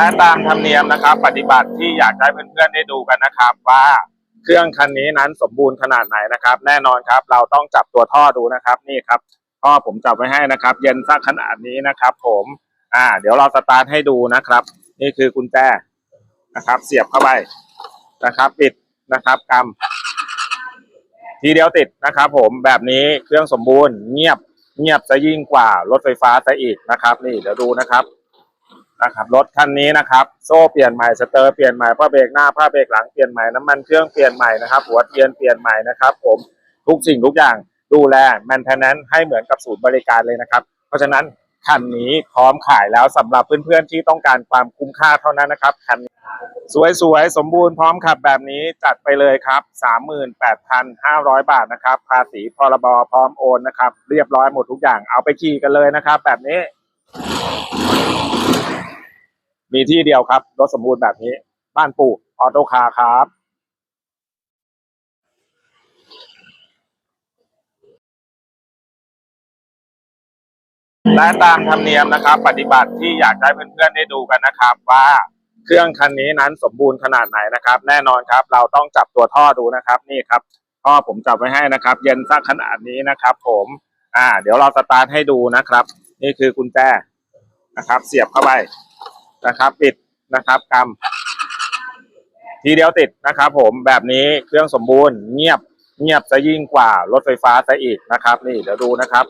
และตามธรรมเนียมนะครับ ปฏิบัติที่อยากให้เพื่อนๆได้ดูกันนะครับ ว่าเครื่องคันนี้นั้นสมบูรณ์ขนาดไหนนะครับ แน่นอนครับ เราต้องจับตัวท่อดูนะครับ นี่ครับท่อผมจับไว้ให้นะครับ เย็นสักขนาดนี้นะครับ ผม อ่า เดี๋ยวเราสตาร์ทให้ดูนะครับ นี่คือกุญแจนะครับ เสียบเข้าไปนะครับ ปิดนะครับกำทีเดียวติดนะครับ ผมแบบนี้เครื่องสมบูรณ์เงียบเงียบจะยิ่งกว่ารถไฟฟ้าซะอีกนะครับ นี่เดี๋ยวดูนะครับ นะครับรถคันนี้นะครับ โซ่เปลี่ยนใหม่สเตอร์เปลี่ยนใหม่ผ้าเบรกหน้าผ้าเบรกหลังเปลี่ยนใหม่น้ำมันเครื่องเปลี่ยนใหม่นะครับหัวเทียนเปลี่ยนใหม่นะครับ ผมทุกสิ่งทุกอย่างดูแลแมนเทนแนนให้เหมือนกับศูนย์บริการเลยนะครับ เพราะฉะนั้นคันนี้พร้อมขายแล้วสำหรับเพื่อนๆที่ต้องการความคุ้มค่าเท่านั้นนะครับคันนี้สวยๆ สมบูรณ์พร้อมขับแบบนี้จัดไปเลยครับ 38,500 บาทนะครับ ภาษีพรบพร้อมโอนนะครับ เรียบร้อยหมดทุกอย่างเอาไปขี่กันเลยนะครับ แบบนี้ มีที่เดียวครับ รถสมบูรณ์แบบนี้ บ้านปู่ออโต้คาร์ครับและตามธรรมเนียมนะครับ ปฏิบัติที่อยากให้เพื่อนๆได้ดูกันนะครับ ว่าเครื่องคันนี้นั้นสมบูรณ์ขนาดไหนนะครับ แน่นอนครับ เราต้องจับตัวท่อดูนะครับ นี่ครับท่อผมจับไว้ให้นะครับ เย็นสักขนาดนี้นะครับ ผม อ่า เดี๋ยวเราสตาร์ทให้ดูนะครับ นี่คือกุญแจนะครับ เสียบเข้าไป นะครับปิดนะครับกำทีเดียวติดนะครับผมแบบนี้เครื่องสมบูรณ์เงียบเงียบจะยิ่งกว่ารถไฟฟ้าซะอีกนะครับ นี่เดี๋ยวดูนะครับ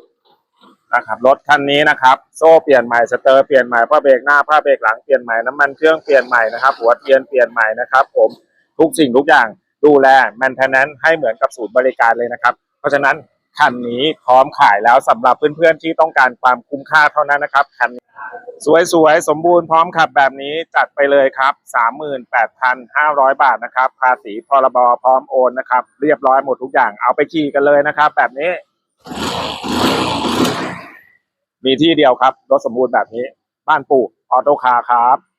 นะครับรถคันนี้นะครับ โซ่เปลี่ยนใหม่สเตอร์เปลี่ยนใหม่ผ้าเบรกหน้าผ้าเบรกหลังเปลี่ยนใหม่น้ำมันเครื่องเปลี่ยนใหม่นะครับหัวเทียนเปลี่ยนใหม่นะครับ ผมทุกสิ่งทุกอย่างดูแลแมนเทนแนนให้เหมือนกับศูนย์บริการเลยนะครับ เพราะฉะนั้น คันนี้พร้อมขายแล้วสำหรับเพื่อนๆที่ต้องการความคุ้มค่าเท่านั้นนะครับคันนี้สวยๆ สมบูรณ์พร้อมขับแบบนี้จัดไปเลยครับ 38,500 บาทนะครับ ภาษีพรบพร้อมโอนนะครับ เรียบร้อยหมดทุกอย่างเอาไปขี่กันเลยนะครับ แบบนี้ มีที่เดียวครับ รถสมบูรณ์แบบนี้ บ้านปู่ออโต้คาร์ครับ